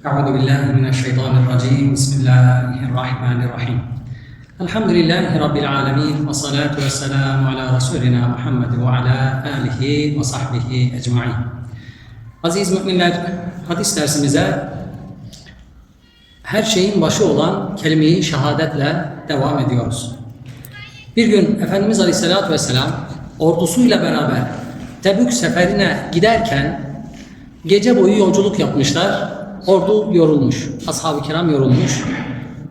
أعوذ بالله من الشيطان الرجيم بسم الله الرحمن الرحيم الحمد لله رب العالمين والصلاة والسلام على رسولنا محمد وعلى آله وصحبه أجمعين Aziz müminler, hadis dersimize her şeyin başı olan kelime-i şehadetle devam ediyoruz. Bir gün Efendimiz Aleyhisselatü Vesselam ordusuyla beraber Tebük seferine giderken gece boyu yolculuk yapmışlar. Ordu yorulmuş. Ashab-ı kiram yorulmuş.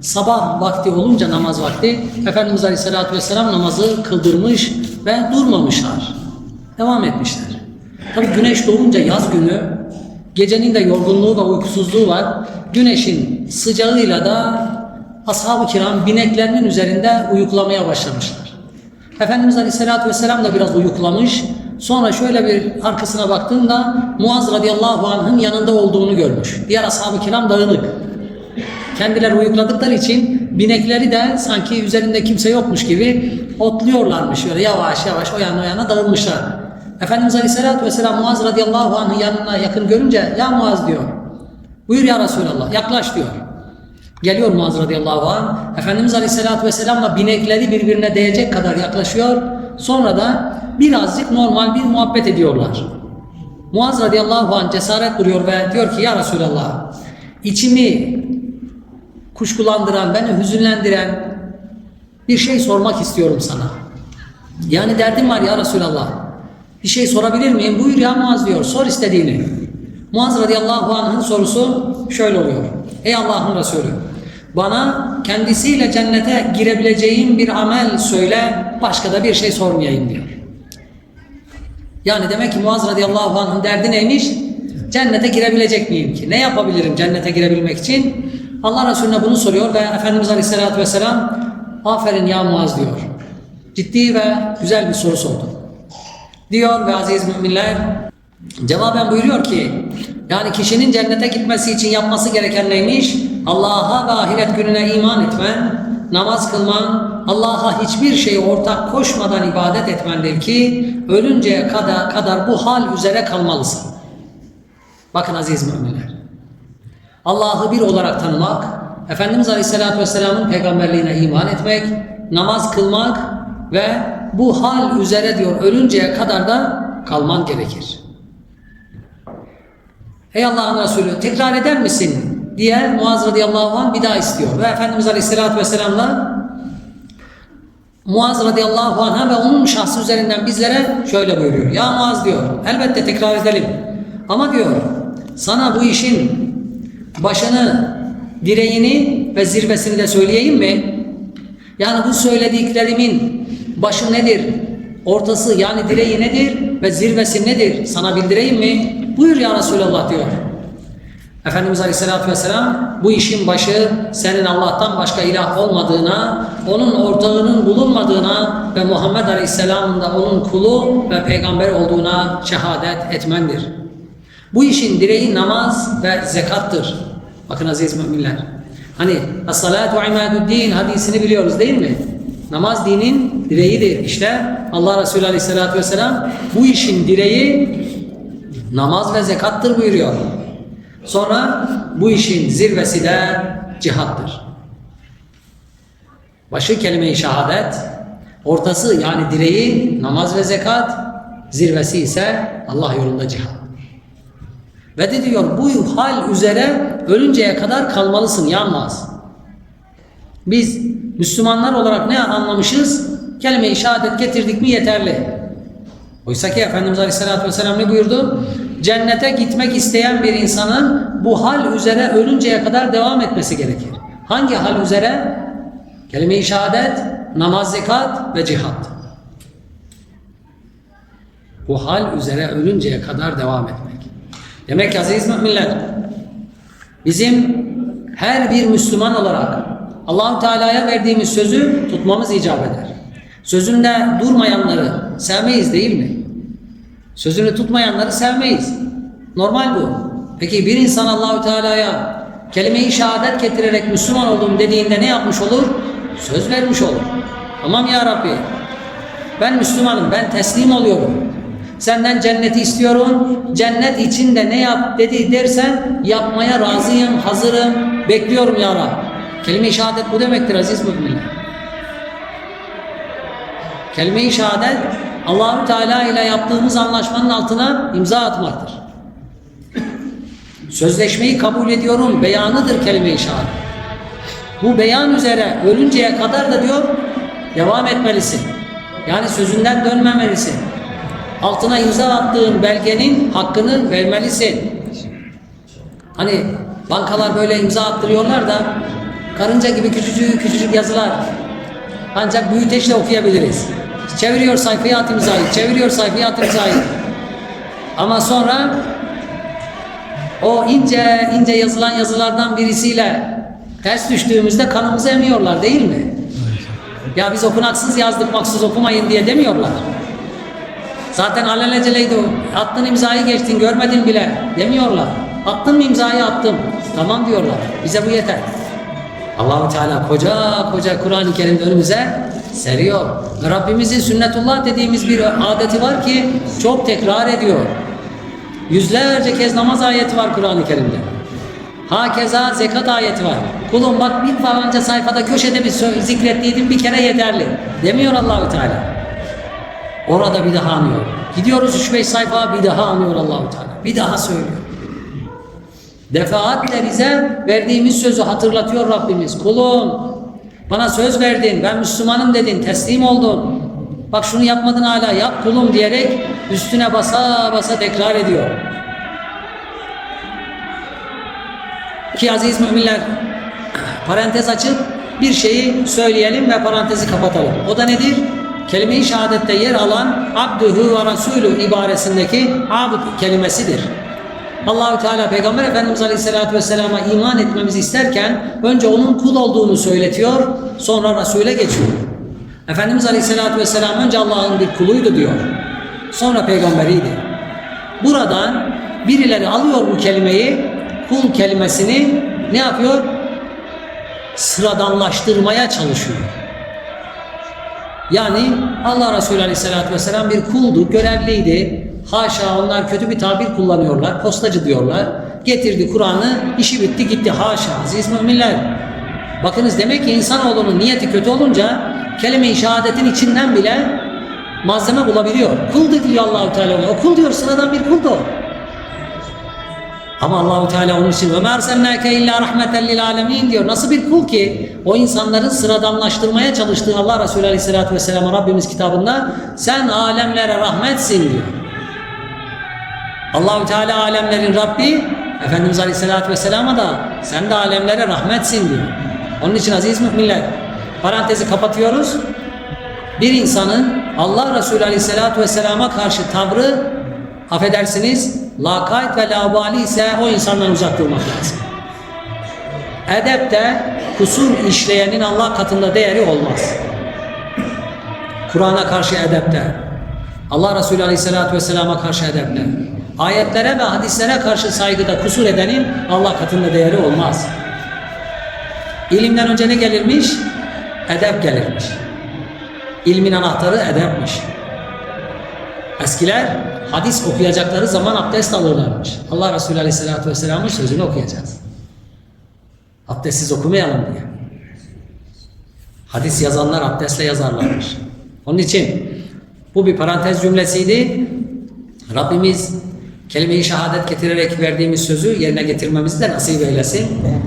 Sabah vakti olunca namaz vakti Efendimiz Aleyhisselatü Vesselam namazı kıldırmış ve durmamışlar. Devam etmişler. Tabi güneş doğunca yaz günü gecenin de yorgunluğu ve uykusuzluğu var. Güneşin sıcağıyla da ashab-ı kiram bineklerinin üzerinde uyuklamaya başlamışlar. Efendimiz Aleyhisselatü Vesselam da biraz uyuklamış. Sonra şöyle bir arkasına baktığında Muaz radıyallahu anh'ın yanında olduğunu görmüş. Diğer ashab-ı kiram dağınık. Kendileri uyukladıkları için binekleri de sanki üzerinde kimse yokmuş gibi otluyorlarmış. Böyle yavaş yavaş o yana o yana dağılmışlar. Efendimiz Aleyhisselatü Vesselam Muaz radıyallahu anh'ın yanına yakın görünce ya Muaz diyor. Buyur ya Resulallah yaklaş diyor. Geliyor Muaz radıyallahu anh. Efendimiz aleyhissalatü vesselamla binekleri birbirine değecek kadar yaklaşıyor. Sonra da birazcık normal bir muhabbet ediyorlar. Muaz radıyallahu anh cesaret duruyor ve diyor ki ya Resulallah içimi kuşkulandıran, beni hüzünlendiren bir şey sormak istiyorum sana. Yani derdim var ya Resulallah. Bir şey sorabilir miyim? Buyur ya Muaz diyor. Sor istediğini. Muaz radıyallahu anh'ın sorusu şöyle oluyor. Ey Allah'ın Resulü bana kendisiyle cennete girebileceğim bir amel söyle başka da bir şey sormayayım diyor. Yani demek ki Muaz radıyallahu anh'ın derdi neymiş? Cennete girebilecek miyim ki? Ne yapabilirim cennete girebilmek için? Allah Resulüne bunu soruyor ve Efendimiz aleyhissalatü vesselam aferin ya Muaz diyor. Ciddi ve güzel bir soru sordu. Diyor ve aziz müminler Cevaben buyuruyor ki yani kişinin cennete gitmesi için yapması gereken neymiş? Allah'a ve ahiret gününe iman etmen, namaz kılman, Allah'a hiçbir şey ortak koşmadan ibadet etmendir ki ölünceye kadar, kadar bu hal üzere kalmalısın. Bakın aziz müminler. Allah'ı bir olarak tanımak, Efendimiz Aleyhisselatü Vesselam'ın peygamberliğine iman etmek, namaz kılmak ve bu hal üzere diyor ölünceye kadar da kalman gerekir. Ey Allah'ın Resulü tekrar eder misin? Diye Muaz radıyallahu anh bir daha istiyor. Ve Efendimiz aleyhissalatü vesselamla Muaz radıyallahu anh'a ve onun şahsı üzerinden bizlere şöyle buyuruyor. Ya Muaz diyor elbette tekrar edelim. Ama diyor sana bu işin başını, direğini ve zirvesini de söyleyeyim mi? Yani bu söylediklerimin başı nedir? Ortası yani direği nedir? Ve zirvesi nedir? Sana bildireyim mi? Buyur ya Resulallah diyor. Efendimiz Aleyhisselatü Vesselam bu işin başı senin Allah'tan başka ilah olmadığına, onun ortağının bulunmadığına ve Muhammed Aleyhisselam'ın da onun kulu ve peygamber olduğuna şehadet etmendir. Bu işin direği namaz ve zekattır. Bakın aziz müminler. Hani as-salatu imaduddin hadisini biliyoruz değil mi? Namaz dinin direğidir. İşte Allah Resulü Aleyhisselatü Vesselam bu işin direği namaz ve zekattır buyuruyor. Sonra bu işin zirvesi de cihattır. Başı kelime-i şehadet, ortası yani direği namaz ve zekat, zirvesi ise Allah yolunda cihat. Ve de diyor bu hal üzere ölünceye kadar kalmalısın yanmaz. Biz Müslümanlar olarak ne anlamışız? Kelime-i şehadet getirdik mi yeterli. Oysa ki Efendimiz Aleyhisselatü Vesselam ne buyurdu? Cennete gitmek isteyen bir insanın bu hal üzere ölünceye kadar devam etmesi gerekir. Hangi hal üzere? Kelime-i şehadet, namaz, zekat ve cihat. Bu hal üzere ölünceye kadar devam etmek. Demek ki aziz müminler, bizim her bir Müslüman olarak Allahu Teala'ya verdiğimiz sözü tutmamız icap eder. Sözünde durmayanları sevmeyiz değil mi? Sözünü tutmayanları sevmeyiz. Normal bu. Peki bir insan Allahü Teala'ya kelime-i şehadet getirerek Müslüman oldum dediğinde ne yapmış olur? Söz vermiş olur. Tamam ya Rabbi. Ben Müslümanım. Ben teslim oluyorum. Senden cenneti istiyorum. Cennet içinde ne yap dedi dersen yapmaya razıyım, hazırım, bekliyorum ya Rab. Kelime-i şehadet bu demektir aziz müminler. Kelime-i şehadet Allahu Teala ile yaptığımız anlaşmanın altına imza atmaktır. Sözleşmeyi kabul ediyorum beyanıdır kelime-i şehadet. Bu beyan üzere ölünceye kadar da diyor devam etmelisin. Yani sözünden dönmemelisin. Altına imza attığın belgenin hakkını vermelisin. Hani bankalar böyle imza attırıyorlar da karınca gibi küçücük küçücük yazılar. Ancak büyüteçle okuyabiliriz. Çeviriyor sayfayı at imzayı, çeviriyor sayfayı at imzayı. Ama sonra o ince ince yazılan yazılardan birisiyle ters düştüğümüzde kanımızı emiyorlar değil mi? Ya biz okunaksız yazdık maksuz okumayın diye demiyorlar. Zaten aleleceleydi o. Attın imzayı geçtin görmedin bile demiyorlar. Attın mı imzayı attım. Tamam diyorlar. Bize bu yeter. Allahu Teala koca koca Kur'an-ı Kerim'de önümüze seriyor. Rabbimizin sünnetullah dediğimiz bir adeti var ki çok tekrar ediyor. Yüzlerce kez namaz ayeti var Kur'an-ı Kerim'de. Hakeza zekat ayeti var. Kulum bak bir falanca sayfada köşede bir zikrettiydim bir kere yeterli. Demiyor Allahu Teala. Orada bir daha anıyor. Gidiyoruz 3-5 sayfa bir daha anıyor Allahu Teala. Bir daha söylüyor. Defaatle bize verdiğimiz sözü hatırlatıyor Rabbimiz. Kulum bana söz verdin, ben Müslümanım dedin, teslim oldun. Bak şunu yapmadın hala, yap kulum diyerek üstüne basa basa tekrar ediyor. Ki aziz müminler parantez açıp bir şeyi söyleyelim ve parantezi kapatalım. O da nedir? Kelime-i şehadette yer alan abdühü ve rasulü ibaresindeki abd kelimesidir. Allahü Teala Peygamber Efendimiz Aleyhisselatü Vesselam'a iman etmemizi isterken önce onun kul olduğunu söyletiyor, sonra Resul'e geçiyor. Efendimiz Aleyhisselatü Vesselam önce Allah'ın bir kuluydu diyor. Sonra peygamberiydi. Buradan birileri alıyor bu kelimeyi, kul kelimesini ne yapıyor? Sıradanlaştırmaya çalışıyor. Yani Allah Resulü Aleyhisselatü Vesselam bir kuldu, görevliydi. Haşa onlar kötü bir tabir kullanıyorlar, postacı diyorlar. Getirdi Kur'an'ı, işi bitti gitti haşa. Aziz müminler. Bakınız demek ki insanoğlunun niyeti kötü olunca kelime-i şehadetin içinden bile malzeme bulabiliyor. Kul da diyor Allahu Teala ona. O kul diyor sıradan bir kul. Ama Allahu Teala onun için ve mersennake illa rahmeten lil alemin diyor. Nasıl bir kul ki o insanların sıradanlaştırmaya çalıştığı Allah Resulü Aleyhisselatü Vesselam'a Rabbimiz kitabında sen alemlere rahmetsin diyor. Allahu Teala alemlerin Rabbi Efendimiz Aleyhisselatü Vesselam'a da sen de alemlere rahmetsin diyor. Onun için aziz müminler parantezi kapatıyoruz. Bir insanın Allah Resulü Aleyhisselatü Vesselam'a karşı tavrı affedersiniz lakayt ve labali ise o insandan uzak durmak lazım. Edepte kusur işleyenin Allah katında değeri olmaz. Kur'an'a karşı edepte, Allah Resulü Aleyhisselatü Vesselam'a karşı edepte, ayetlere ve hadislere karşı saygıda kusur edenin Allah katında değeri olmaz. İlimden önce ne gelirmiş? Edep gelirmiş. İlmin anahtarı edepmiş. Eskiler hadis okuyacakları zaman abdest alırlarmış. Allah Resulü Aleyhisselatü Vesselam'ın sözünü okuyacağız. Abdestsiz okumayalım diye. Hadis yazanlar abdestle yazarlarmış. Onun için bu bir parantez cümlesiydi. Rabbimiz kelime-i şehadet getirerek verdiğimiz sözü yerine getirmemizi de nasip eylesin.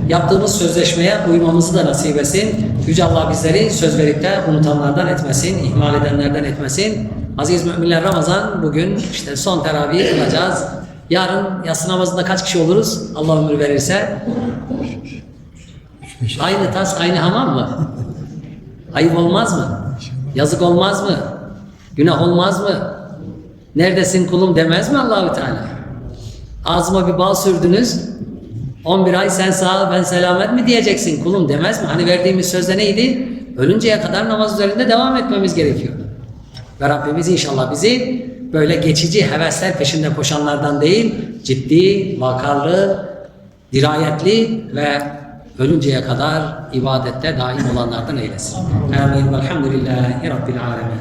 Yaptığımız sözleşmeye uymamızı da nasip etsin. Yüce Allah bizleri söz verip de unutanlardan etmesin, ihmal edenlerden etmesin. Aziz müminler Ramazan bugün işte son teravihi kılacağız. Yarın yatsı namazında kaç kişi oluruz? Allah ömür verirse. Aynı tas, aynı hamam mı? Ayıp olmaz mı? Yazık olmaz mı? Günah olmaz mı? Neredesin kulum demez mi Allahü Teala? Ağzıma bir bal sürdünüz. 11 ay sen sağ ben selamet mi diyeceksin kulum demez mi? Hani verdiğimiz sözde neydi? Ölünceye kadar namaz üzerinde devam etmemiz gerekiyor. Ve Rabbimiz inşallah bizi böyle geçici hevesler peşinde koşanlardan değil, ciddi, vakarlı, dirayetli ve ölünceye kadar ibadette daim olanlardan eylesin. Amin. Velhamdülillahi Rabbil alemin.